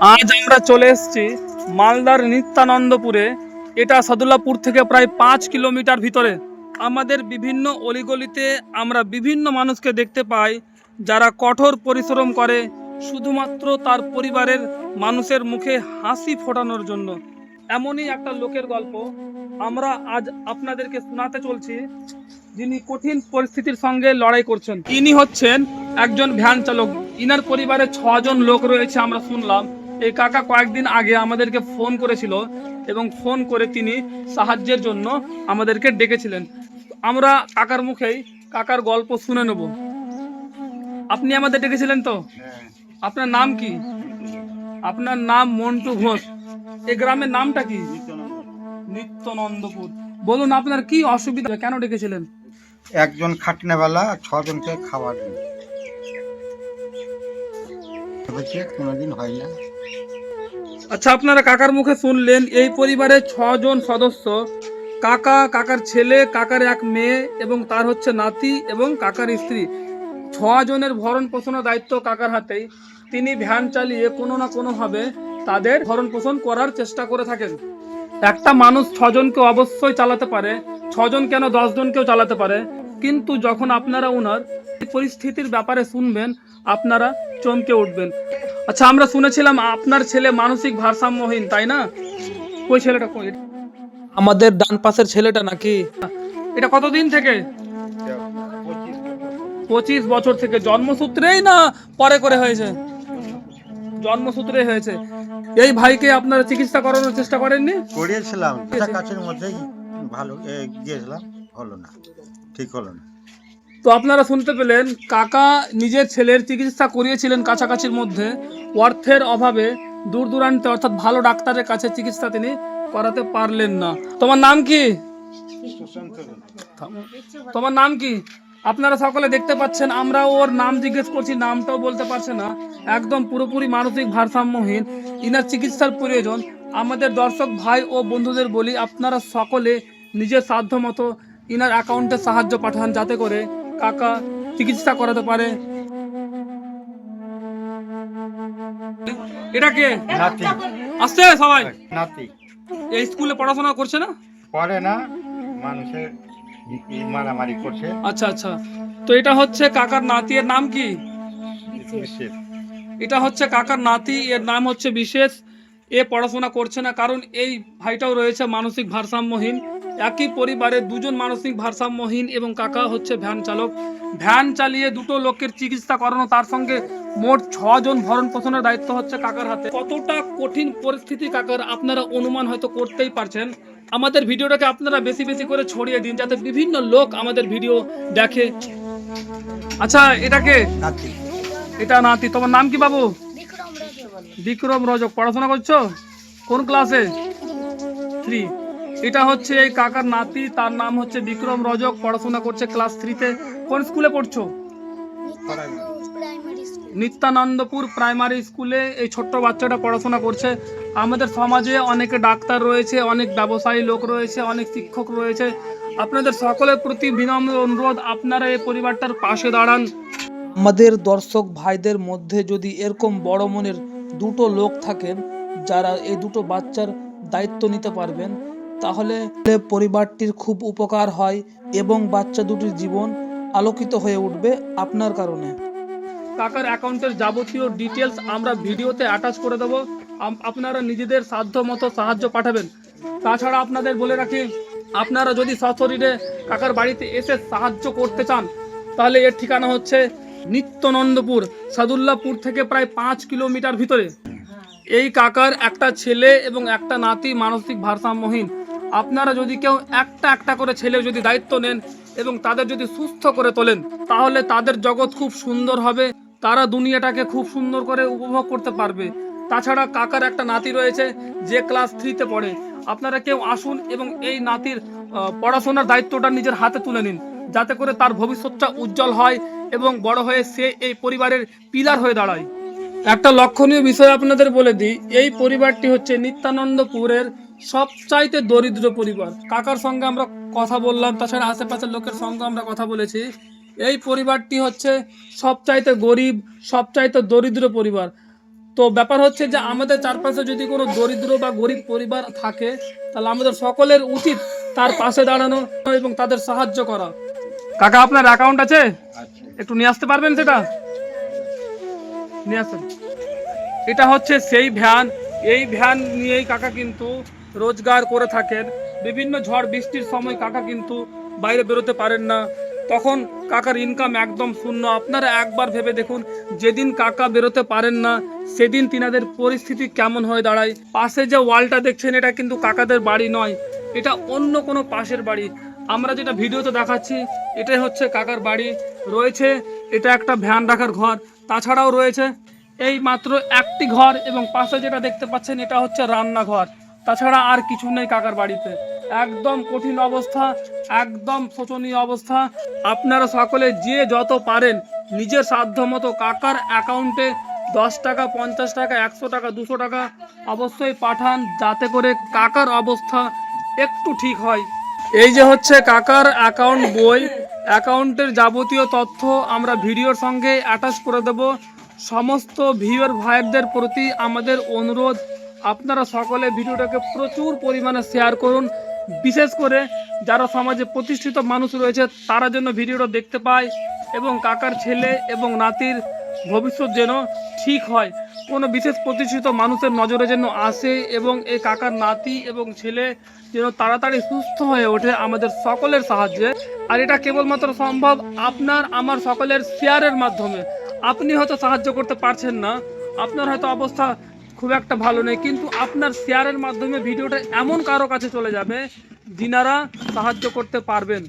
আজ আমরা চলে এসেছি মালদার নিত্যানন্দপুরে। এটা সাদুল্লাপুর থেকে প্রায় পাঁচ কিলোমিটার ভিতরে। আমাদের বিভিন্ন অলিগলিতে আমরা বিভিন্ন মানুষকে দেখতে পাই, যারা কঠোর পরিশ্রম করে, শুধুমাত্র তার পরিবারের মানুষের মুখে হাসি ফোটানোর জন্য। এমনই একটা লোকের গল্প আমরা আজ আপনাদেরকে শোনাতে চলছি, যিনি কঠিন পরিস্থিতির সঙ্গে লড়াই করছেন। ইনি হচ্ছেন একজন ভ্যান চালক। ইনার পরিবারে ছজন লোক রয়েছে, আমরা শুনলাম। এই কাকা কয়েকদিন আগে আমাদেরকে ফোন করেছিল এবং ফোন করে তিনি সাহায্যের জন্য আমাদেরকে ডেকেছিলেন। আমরা কাকার মুখেই কাকার গল্প শুনে নেব। আপনি আমাদের ডেকেছিলেন তো? আপনার নাম কি? আপনার নাম মন্টু ঘোষ। এই গ্রামের নামটা কি? নিত্যানন্দপুর। বলুন, আপনার কি অসুবিধা? কেন ডেকেছিলেন? একজন খাটনেওয়ালা আর ছজনকে খাবার দিন কোনোদিন হয় না। আচ্ছা আপনারা কাকার মুখে শুনলেন, এই পরিবারের ছজন সদস্য, কাকা, কাকার ছেলে, কাকার এক মেয়ে এবং তার হচ্ছে নাতি এবং কাকার স্ত্রী। ছজনের ভরণ পোষণের দায়িত্ব কাকার হাতেই। তিনি ভ্যান চালিয়ে কোনো না কোনোভাবে তাদের ভরণ পোষণ করার চেষ্টা করে থাকেন। একটা মানুষ ছজনকে অবশ্যই চালাতে পারে, ছজন কেন দশজনকেও চালাতে পারে? কিন্তু যখন আপনারা ওনার পরিস্থিতির ব্যাপারে শুনবেন, আপনারা চমকে উঠবেন। আচ্ছা আমরা শুনেছিলাম আপনার ছেলে মানসিক ভারসাম্যহীন তাই না? ওই ছেলেটা কই? আমাদের ডান পাশের ছেলেটা নাকি? এটা কতদিন থেকে? পঁচিশ বছর থেকে। জন্মসূত্রেই না পরে করে হয়েছে? জন্মসূত্রে হয়েছে। এই ভাইকে আপনারা চিকিৎসা করানোর চেষ্টা করেননি? করিয়েছিলাম। কাছাকাছির মধ্যেই ভালো গিয়েছিলাম। হলো না। ঠিক হলো না। তো আপনারা শুনতে পেলেন, কাকা নিজের ছেলের চিকিৎসা করিয়েছিলেন কাছাকাছির মধ্যে। অর্থের অভাবে দূর দূরান্তে অর্থাৎ ভালো ডাক্তারের কাছে চিকিৎসা তিনি করাতে পারলেন না। তোমার নাম কি? তোমার নাম কি? আপনারা সকলে দেখতে পাচ্ছেন, আমরা ওর নাম জিজ্ঞেস করছি, নামটাও বলতে পারছে না। একদম পুরোপুরি মানসিক ভারসাম্যহীন। ইনার চিকিৎসার প্রয়োজন। আমাদের দর্শক ভাই ও বন্ধুদের বলি, আপনারা সকলে নিজের সাধ্য মতো ইনার অ্যাকাউন্টে সাহায্য পাঠান যাতে করে কাকা চিকিৎসা করাতে পারে। এটা কে? নাতি। আসছে সবাই? নাতি। এই স্কুলে পড়াশোনা করছে না? পরে না মানুষের মারামারি করছে। আচ্ছা আচ্ছা। তো এটা হচ্ছে কাকার নাতি এর নাম কি? এটা হচ্ছে কাকার নাতি এর নাম হচ্ছে বিশেষ। এ পড়াশোনা করছে না কারণ এই ভাইটাও রয়েছে মানসিক ভারসাম্যহীন। একই পরিবারে দুজন মানসিক ভারসাম্যহীন এবং কাকা হচ্ছে ভ্যান চালক। ভ্যান চালিয়ে দুটো লোকের চিকিৎসা করানো তার সঙ্গে মোট ছজন ভরণ পোষণের দায়িত্ব হচ্ছে কাকার হাতে। কতটা কঠিন পরিস্থিতি কাকার আপনারা অনুমান হয়তো করতেই পারছেন। আমাদের ভিডিওটাকে আপনারা বেশি বেশি করে ছড়িয়ে দিন যাতে বিভিন্ন লোক আমাদের ভিডিও দেখে। আচ্ছা এটাকে? নাতি। এটা নাতি। তোমার নাম কি বাবু? বিক্রম রজক। পড়াশোনা করছ? কোন ক্লাসে? থ্রি এটা হচ্ছে এই কাকার নাতি তার নাম হচ্ছে বিক্রম রজক পড়াশোনা করছে ক্লাস থ্রিতে কোন স্কুলে পড়ছো? নিত্যানন্দপুর প্রাইমারি স্কুলে এই ছোট্ট বাচ্চাটা পড়াশোনা করছে। আমাদের সমাজে অনেকে ডাক্তার রয়েছে অনেক ব্যবসায়ী লোক রয়েছে অনেক শিক্ষক রয়েছে। আপনাদের সকলের প্রতি বিনম্র অনুরোধ আপনারা এই পরিবারটার পাশে দাঁড়ান। আমাদের দর্শক ভাইদের মধ্যে যদি এরকম বড় মনের দুটো লোক থাকেন যারা এই দুটো বাচ্চার দায়িত্ব নিতে পারবেন তাহলে পরিবারটির খুব উপকার হয় এবং বাচ্চা দুটির জীবন আলোকিত হয়ে উঠবে আপনার কারণে। কাকার অ্যাকাউন্টের যাবতীয় ডিটেলস আমরা ভিডিওতে অ্যাটাচ করে দেবো। আপনারা নিজেদের সাধ্য মতো সাহায্য পাঠাবেন। তাছাড়া আপনাদের বলে রাখি, আপনারা যদি সশরীরে কাকার বাড়িতে এসে সাহায্য করতে চান, তাহলে এর ঠিকানা হচ্ছে নিত্যনন্দপুর, সাদুল্লাপুর থেকে প্রায় পাঁচ কিলোমিটার ভিতরে। এই কাকার একটা ছেলে এবং একটা নাতি মানসিক ভারসাম্যহীন। আপনারা যদি কেউ একটা একটা করে ছেলে যদি দায়িত্ব নেন এবং তাদের যদি সুস্থ করে তোলেন, তাহলে তাদের জগৎ খুব সুন্দর হবে, তারা দুনিয়াটাকে খুব সুন্দর করে উপভোগ করতে পারবে। তাছাড়া কাকার একটা নাতি রয়েছে, যে ক্লাস থ্রিতে পড়ে। আপনারা কেউ আসুন এবং এই নাতির পড়াশোনার দায়িত্বটা নিজের হাতে তুলে নিন, যাতে করে তার ভবিষ্যৎটা উজ্জ্বল হয় এবং বড় হয়ে সে এই পরিবারের পিলার হয়ে দাঁড়ায়। একটা লক্ষণীয় বিষয় আপনাদের বলে দিই, এই পরিবারটি হচ্ছে নিত্যানন্দপুরের সবচাইতে দরিদ্র পরিবার। কাকার সঙ্গে আমরা কথা বললাম তাছাড়া আশেপাশের লোকের সঙ্গে আমরা কথা বলেছি। এই পরিবারটি হচ্ছে সবচাইতে গরিব সবচাইতে দরিদ্র পরিবার। তো ব্যাপার হচ্ছে যে আমাদের চারপাশে যদি কোনো দরিদ্র বা গরিব পরিবার থাকে তাহলে আমাদের সকলের উচিত তার পাশে দাঁড়ানো এবং তাদের সাহায্য করা। কাকা আপনার অ্যাকাউন্ট আছে। একটু নিয়ে আসতে পারবেন সেটা? নিয়ে আসেন। এটা হচ্ছে সেই ভ্যান। এই ভ্যান নিয়েই কাকা কিন্তু রোজগার করে থাকেন। বিভিন্ন ঝড় বৃষ্টির সময় কাকা কিন্তু বাইরে বেরোতে পারেন না। তখন কাকার ইনকাম একদম শূন্য। আপনারা একবার ভেবে দেখুন, যেদিন কাকা বেরোতে পারেন না, সেদিন তিনাদের পরিস্থিতি কেমন হয়ে দাঁড়ায়। পাশে যে ওয়ালটা দেখছেন, এটা কিন্তু কাকাদের বাড়ি নয়। এটা অন্য কোনো পাশের বাড়ি। আমরা যেটা ভিডিওতে দেখাচ্ছি, এটাই হচ্ছে কাকার বাড়ি। রয়েছে, এটা একটা ভ্যান রাখার ঘর। তাছাড়াও রয়েছে, এই মাত্র একটি ঘর এবং পাশে যেটা দেখতে পাচ্ছেন, এটা হচ্ছে রান্নাঘর। তাছাড়া আর কিছু নেই কাকার বাড়িতে। একদম কঠিন অবস্থা, একদম শোচনীয় অবস্থা। আপনারা সকলে যে যত পারেন নিজের সাধ্য মতো কাকার অ্যাকাউন্টে দশ টাকা, পঞ্চাশ টাকা, একশো টাকা, দুশো টাকা অবশ্যই পাঠান, যাতে করে কাকার অবস্থা একটু ঠিক হয়। এই যে হচ্ছে কাকার অ্যাকাউন্ট বই অ্যাকাউন্টের যাবতীয় তথ্য আমরা ভিডিওর সঙ্গে অ্যাটাচ করে দেব। সমস্ত ভিউয়ার ভাইয়েরদের প্রতি আমাদের অনুরোধ আপনারা সকলে ভিডিওটাকে প্রচুর পরিমাণে শেয়ার করুন। বিশেষ করে যারা সমাজে প্রতিষ্ঠিত মানুষ রয়েছে, তারা যেন ভিডিওটা দেখতে পায় এবং কাকার ছেলে এবং নাতির ভবিষ্যৎ যেন ঠিক হয়। কোনো বিশেষ প্রতিষ্ঠিত মানুষের নজরে যেন আসে এবং এই কাকার নাতি এবং ছেলে যেন তাড়াতাড়ি সুস্থ হয়ে ওঠে আমাদের সকলের সাহায্যে। আর এটা কেবলমাত্র সম্ভব আপনার, আমার সকলের শেয়ারের মাধ্যমে। আপনি হয়তো সাহায্য করতে পারছেন না। আপনার হয়তো অবস্থা খুব একটা ভালো নেই, কিন্তু আপনার শেয়ারের মাধ্যমে ভিডিওটা এমন কারও কাছে চলে যাবে, যিনারা সাহায্য করতে পারবেন।